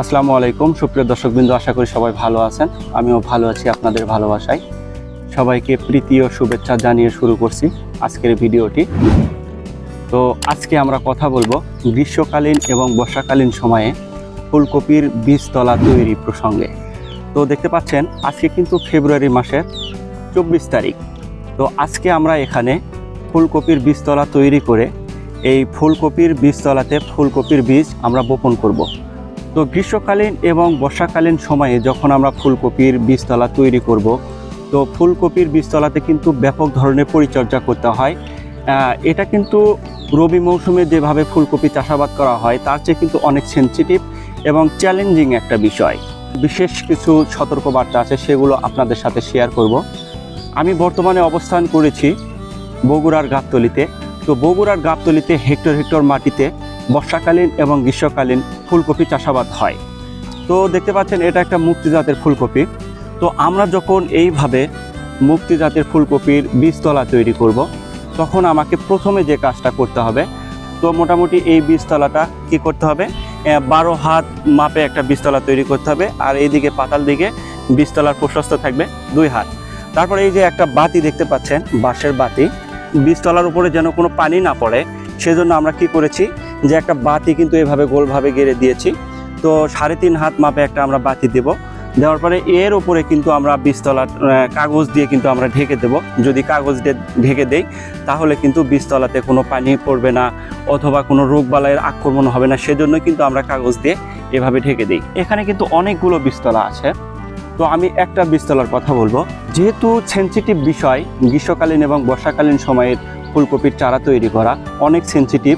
আসসালামু আলাইকুম। সুপ্রিয় দর্শকবৃন্দ, আশা করি সবাই ভালো আছেন। আমিও ভালো আছি আপনাদের ভালোবাসায়। সবাইকে প্রীতি ও শুভেচ্ছা জানিয়ে শুরু করছি আজকের ভিডিওটি। তো আজকে আমরা কথা বলব গ্রীষ্মকালীন এবং বর্ষাকালীন সময়ে ফুলকপির বীজতলা তৈরি প্রসঙ্গে। তো দেখতে পাচ্ছেন, আজকে কিন্তু ফেব্রুয়ারি মাসের চব্বিশ তারিখ। তো আজকে আমরা এখানে ফুলকপির বীজতলা তৈরি করে এই ফুলকপির বীজতলাতে ফুলকপির বীজ আমরা বপন করব। তো গ্রীষ্মকালীন এবং বর্ষাকালীন সময়ে যখন আমরা ফুলকপির বীজতলা তৈরি করব, তো ফুলকপির বীজতলাতে কিন্তু ব্যাপক ধরনের পরিচর্যা করতে হয়। এটা কিন্তু রবি মৌসুমে যেভাবে ফুলকপি চাষাবাদ করা হয়, তার চেয়ে কিন্তু অনেক সেন্সিটিভ এবং চ্যালেঞ্জিং একটা বিষয়। বিশেষ কিছু সতর্কবার্তা আছে, সেগুলো আপনাদের সাথে শেয়ার করব। আমি বর্তমানে অবস্থান করেছি বগুড়ার গাবতলিতে। তো বগুড়ার গাবতলিতে হেক্টর হেক্টর মাটিতে বর্ষাকালীন এবং গ্রীষ্মকালীন ফুলকপি চাষাবাদ হয়। তো দেখতে পাচ্ছেন, এটা একটা মুক্তি জাতের ফুলকপি। তো আমরা যখন এইভাবে মুক্তি জাতের ফুলকপির বীজতলা তৈরি করব, তখন আমাকে প্রথমে যে কাজটা করতে হবে, তো মোটামুটি এই বীজতলাটা কি করতে হবে? বারো হাত মাপে একটা বীজতলা তৈরি করতে হবে, আর এইদিকে পাতাল দিকে বীজতলার প্রশস্ত থাকবে দুই হাত। তারপরে এই যে একটা বাতি দেখতে পাচ্ছেন, বাঁশের বাতি বীজতলার উপরে যেন কোনো পানি না পড়ে, সেজন্য আমরা কি করেছি যে একটা বাতি কিন্তু এভাবে গোলভাবে গেড়ে দিয়েছি। তো সাড়ে তিন হাত মাপে একটা আমরা বাতি দেব। দেওয়ার পরে এর উপরে কিন্তু আমরা বীজতলার কাগজ দিয়ে কিন্তু আমরা ঢেকে দেব। যদি কাগজ ঢেকে দেই, তাহলে কিন্তু বীজতলাতে কোনো পানি পড়বে না অথবা কোনো রোগবালাইয়ের আক্রমণ হবে না। সেজন্য কিন্তু আমরা কাগজ দিয়ে এভাবে ঢেকে দিই। এখানে কিন্তু অনেকগুলো বীজতলা আছে। তো আমি একটা বীজতলার কথা বলব। যেহেতু সেনসিটিভ বিষয়, গ্রীষ্মকালীন এবং বর্ষাকালীন সময়ের ফুলকপির চারা তৈরি করা অনেক সেনসিটিভ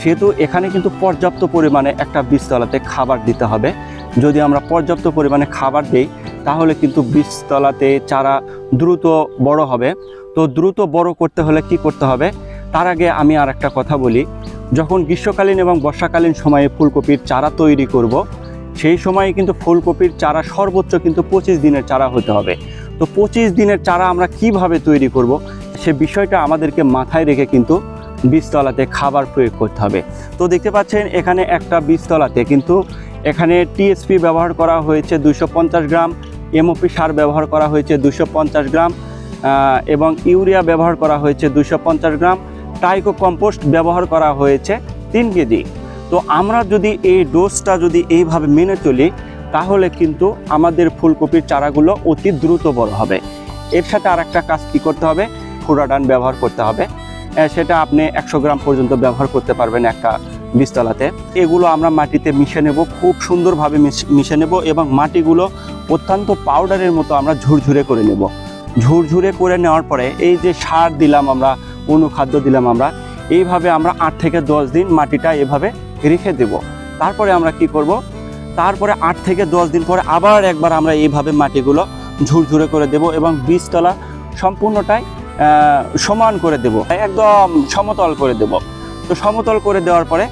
সেহেতু এখানে কিন্তু পর্যাপ্ত পরিমাণে একটা বীজতলাতে খাবার দিতে হবে। যদি আমরা পর্যাপ্ত পরিমাণে খাবার দিই, তাহলে কিন্তু বীজতলাতে চারা দ্রুত বড় হবে। তো দ্রুত বড় করতে হলে কি করতে হবে? তার আগে আমি আর একটা কথা বলি। যখন গ্রীষ্মকালীন এবং বর্ষাকালীন সময়ে ফুলকপির চারা তৈরি করব সেই সময়ে কিন্তু ফুলকপির চারা সর্বোচ্চ কিন্তু পঁচিশ দিনের চারা হতে হবে। তো পঁচিশ দিনের চারা আমরা কীভাবে তৈরি করব? সে বিষয়টা আমাদেরকে মাথায় রেখে কিন্তু বীজতলাতে খাবার প্রয়োগ করতে হবে। তো দেখতে পাচ্ছেন, এখানে একটা বীজতলাতে কিন্তু এখানে টিএসপি ব্যবহার করা হয়েছে দুশো গ্রাম এমওপি সার ব্যবহার করা হয়েছে দুশো গ্রাম এবং ইউরিয়া ব্যবহার করা হয়েছে দুশো গ্রাম টাইকো কম্পোস্ট ব্যবহার করা হয়েছে তিন কেজি। তো আমরা যদি এই ডোজটা যদি এইভাবে মেনে চলি, তাহলে কিন্তু আমাদের ফুলকপির চারাগুলো অতি দ্রুত বড় হবে। এর সাথে আর একটা কাজ কী করতে হবে? ফুরাডান ব্যবহার করতে হবে। সেটা আপনি একশো গ্রাম পর্যন্ত ব্যবহার করতে পারবেন একটা বীজতলাতে। এগুলো আমরা মাটিতে মিশে নেব, খুব সুন্দরভাবে মিশ- মিশে নেব এবং মাটিগুলো অত্যন্ত পাউডারের মতো আমরা ঝুরঝুরে করে নেব। ঝুরঝুরে করে নেওয়ার পরে এই যে সার দিলাম আমরা, অনুখাদ্য দিলাম আমরা, এইভাবে আমরা আট থেকে দশ দিন মাটিটা এভাবে রেখে দেব। তারপরে আমরা কি করব? তারপরে আট থেকে দশ দিন পরে আবার একবার আমরা এইভাবে মাটিগুলো ঝুরঝুরে করে দেব এবং বীজতলা সম্পূর্ণটাই সমান করে দেব। একদম সমতল করে দেব। তো সমতল করে দেওয়ার পরে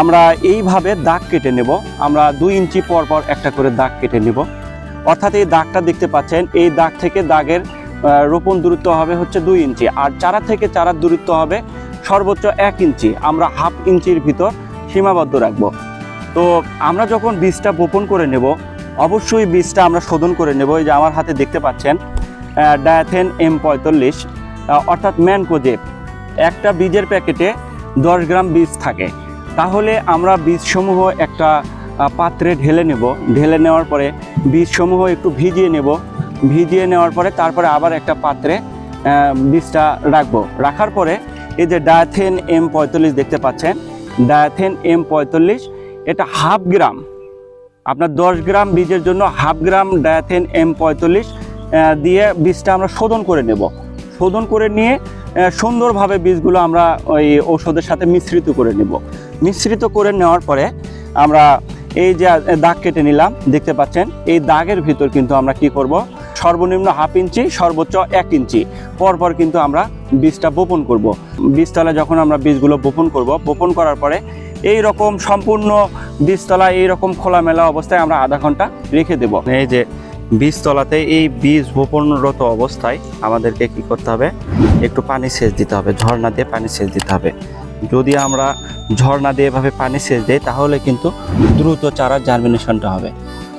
আমরা এইভাবে দাগ কেটে নেব। আমরা দুই ইঞ্চি পর পর একটা করে দাগ কেটে নেব। অর্থাৎ এই দাগটা দেখতে পাচ্ছেন, এই দাগ থেকে দাগের রোপণ দূরত্ব হবে হচ্ছে দুই ইঞ্চি। আর চারা থেকে চারার দূরত্ব হবে সর্বোচ্চ এক ইঞ্চি। আমরা হাফ ইঞ্চির ভিতর সীমাবদ্ধ রাখব। তো আমরা যখন বীজটা বপন করে নেব, অবশ্যই বীজটা আমরা শোধন করে নেব। এই যে আমার হাতে দেখতে পাচ্ছেন ডায়াথেন এম পঁয়তাল্লিশ অর্থাৎ ম্যানকোজেব। একটা বীজের প্যাকেটে দশ গ্রাম বীজ থাকে। তাহলে আমরা বীজসমূহ একটা পাত্রে ঢেলে নেব। ঢেলে নেওয়ার পরে বীজসমূহ একটু ভিজিয়ে নেব। ভিজিয়ে নেওয়ার পরে তারপরে আবার একটা পাত্রে বীজটা রাখব। রাখার পরে এই যে ডায়াথেন এম পঁয়তাল্লিশ দেখতে পাচ্ছেন ডায়াথেন এম পঁয়তাল্লিশ, এটা হাফ গ্রাম। আপনার দশ গ্রাম বীজের জন্য হাফ গ্রাম ডায়াথেন এম পঁয়তাল্লিশ দিয়ে বীজটা আমরা শোধন করে নেব। শোধন করে নিয়ে সুন্দরভাবে বীজগুলো আমরা ওই ঔষধের সাথে মিশ্রিত করে নেব। মিশ্রিত করে নেওয়ার পরে আমরা এই যে দাগ কেটে নিলাম, দেখতে পাচ্ছেন, এই দাগের ভিতর কিন্তু আমরা কি করব? সর্বনিম্ন হাফ ইঞ্চি, সর্বোচ্চ এক ইঞ্চি। পরপর কিন্তু আমরা বীজটা বপন করব। বীজতলা যখন আমরা বীজগুলো বপন করব, বপন করার পরে এই রকম সম্পূর্ণ বীজতলা এই রকম খোলামেলা অবস্থায় আমরা আধা ঘণ্টা রেখে দেব। এই যে বীজতলাতে এই বীজ বপনরত অবস্থায় আমাদেরকে কি করতে হবে? একটু পানি সেচ দিতে হবে, ঝর্ণা দিয়ে পানি সেচ দিতে হবে। যদি আমরা ঝর্ণা দিয়ে এভাবে পানি সেচ দেই, তাহলে কিন্তু দ্রুত চারা জার্মিনেশনটা হবে।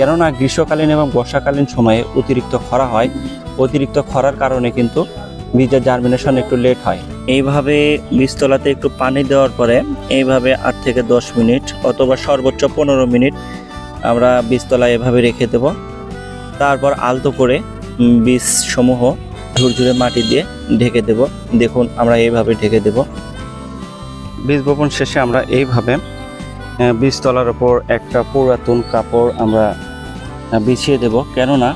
কেননা গ্রীষ্মকালীন এবং বর্ষাকালীন সময়ে অতিরিক্ত খরা হয়। অতিরিক্ত খরার কারণে কিন্তু বীজের জার্মিনেশন একটু লেট হয়। এইভাবে বীজতলাতে একটু পানি দেওয়ার পরে এইভাবে আট থেকে দশ মিনিট অথবা সর্বোচ্চ পনেরো মিনিট আমরা বীজতলায় এভাবে রেখে দেব। তারপর আলতো করে উম, বীজসমূহ ঝুরঝুরে মাটি দিয়ে ঢেকে দেব। দেখুন আমরা এইভাবে ঢেকে দেব। বীজ বপন শেষে আমরা এইভাবে বীজতলার ওপর একটা পুরাতন কাপড় আমরা বিছিয়ে দেব। কেননা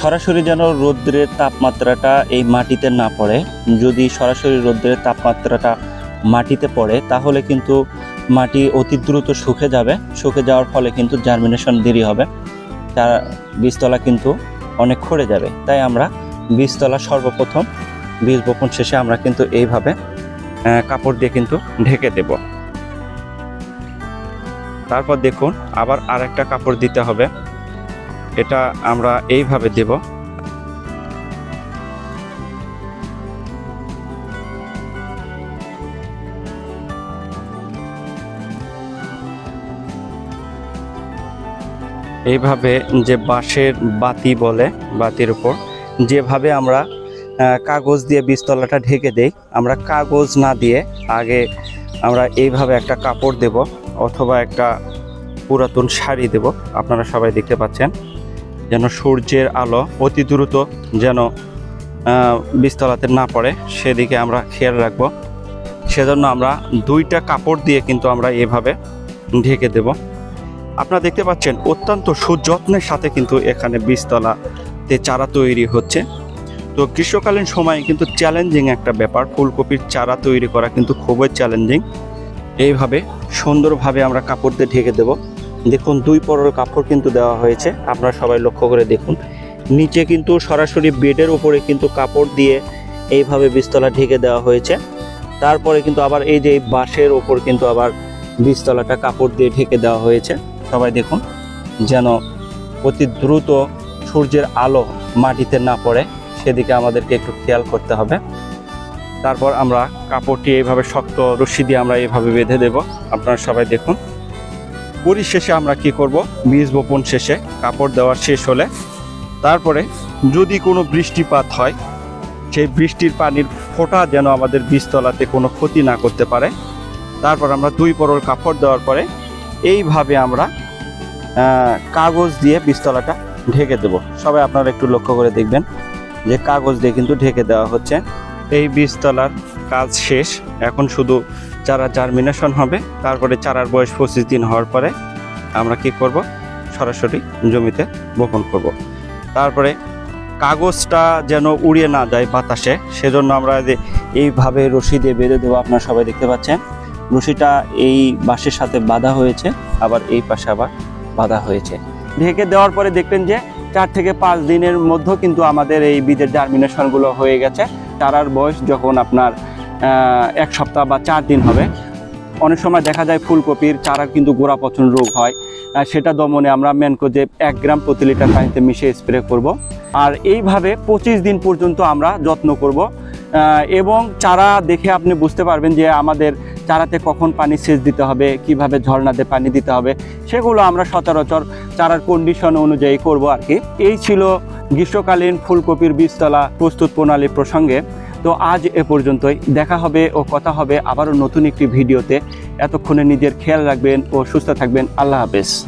সরাসরি যেন রৌদ্রের তাপমাত্রাটা এই মাটিতে না পড়ে। যদি সরাসরি রৌদ্রের তাপমাত্রাটা মাটিতে পড়ে, তাহলে কিন্তু মাটি অতি দ্রুত শুকে যাবে। শুকে যাওয়ার ফলে কিন্তু জার্মিনেশন দেরি হবে। তার বীজতলা কিন্তু অনেক খড়ে যাবে। তাই আমরা বীজতলা সর্বপ্রথম, বীজ বপন শেষে আমরা কিন্তু এইভাবে কাপড় দিয়ে কিন্তু ঢেকে দেব। তারপর দেখুন, আবার আরেকটা কাপড় দিতে হবে। এটা আমরা এইভাবে দেব। এইভাবে যে বাঁশের বাতি বলে, বাতির উপর, যেভাবে আমরা কাগজ দিয়ে বীজতলাটা ঢেকে দেই, আমরা কাগজ না দিয়ে আগে আমরা এইভাবে একটা কাপড় দেব অথবা একটা পুরাতন শাড়ি দেব। আপনারা সবাই দেখতে পাচ্ছেন। যেন সূর্যের আলো অতি দ্রুত যেন আহ, বীজতলাতে না পড়ে সেদিকে আমরা খেয়াল রাখব। সেজন্য আমরা দুইটা কাপড় দিয়ে কিন্তু আমরা এভাবে ঢেকে দেব। আপনারা দেখতে পাচ্ছেন অত্যন্ত সুযত্নের সাথে কিন্তু এখানে বীজতলাতে চারা তৈরি হচ্ছে। তো গ্রীষ্মকালীন সময়ে কিন্তু চ্যালেঞ্জিং একটা ব্যাপার ফুলকপির চারা তৈরি করা কিন্তু খুবই চ্যালেঞ্জিং এইভাবে সুন্দরভাবে আমরা কাপড় দিয়ে ঢেকে দেব। দেখুন, দুই পরের কাপড় কিন্তু দেওয়া হয়েছে। আপনারা সবাই লক্ষ্য করে দেখুন। নিচে কিন্তু সরাসরি বেডের উপরে কিন্তু কাপড় দিয়ে এইভাবে বীজতলা ঢেকে দেওয়া হয়েছে। তারপরে কিন্তু আবার এই যে বাঁশের ওপর কিন্তু আবার বীজতলাটা কাপড় দিয়ে ঢেকে দেওয়া হয়েছে। সবাই দেখুন, যেন অতি দ্রুত সূর্যের আলো মাটিতে না পড়ে, সেদিকে আমাদেরকে একটু খেয়াল করতে হবে। তারপর আমরা কাপড়টি এইভাবে শক্ত রশি দিয়ে আমরা এইভাবে বেঁধে দেব। আপনারা সবাই দেখুন পরিশেষে আমরা কি করব? বীজ বপন শেষে কাপড় দেওয়ার শেষ হলে তারপরে যদি কোনো বৃষ্টিপাত হয়, সেই বৃষ্টির পানির ফোঁটা যেন আমাদের বীজতলাতে কোনো ক্ষতি না করতে পারে। তারপর আমরা দুই পরল কাপড় দেওয়ার পরে এইভাবে আমরা কাগজ দিয়ে বীজতলাটা ঢেকে দেব। সবাই আপনারা একটু লক্ষ্য করে দেখবেন যে কাগজ দিয়ে কিন্তু ঢেকে দেওয়া হচ্ছে। এই বীজতলার কাজ শেষ। এখন শুধু চারা জার্মিনেশন হবে, তারপরে চারার বয়স পঁচিশ দিন হওয়ার পরে আমরা কি করব? সরাসরি জমিতে বপন করব। তারপরে কাগজটা যেন উড়িয়ে না যায় বাতাসে, সেজন্য আমরা এইভাবে রশি দিয়ে বেঁধে দেবো, আপনারা সবাই দেখতে পাচ্ছেন। রশিটা এই বাঁশের সাথে বাঁধা হয়েছে, আবার এই পাশে আবার বাঁধা হয়েছে। ঢেকে দেওয়ার পরে দেখবেন যে চার থেকে পাঁচ দিনের মধ্যে কিন্তু আমাদের এই বীজের জার্মিনেশনগুলো হয়ে গেছে। চারার বয়স যখন আপনার এক সপ্তাহ বা চার দিন হবে। অনেক সময় দেখা যায় ফুলকপির চারার কিন্তু গোড়া পচন রোগ হয়। সেটা দমনে আমরা ম্যানকোজেব এক গ্রাম প্রতি লিটার পানিতে মিশিয়ে স্প্রে করব। আর এইভাবে পঁচিশ দিন পর্যন্ত আমরা যত্ন করব। এবং চারা দেখে আপনি বুঝতে পারবেন যে আমাদের চারাতে কখন পানি সেচ দিতে হবে, কীভাবে ঝর্ণাতে পানি দিতে হবে, সেগুলো আমরা সচরাচর চারার কন্ডিশন অনুযায়ী করব আর কি। এই ছিল গ্রীষ্মকালীন ফুলকপির বীজতলা প্রস্তুত প্রণালী প্রসঙ্গে। তো আজ এ পর্যন্তই। দেখা হবে ও কথা হবে আবারও নতুন একটি ভিডিওতে। এতক্ষণে নিজের খেয়াল রাখবেন ও সুস্থ থাকবেন। আল্লাহ হাফেজ।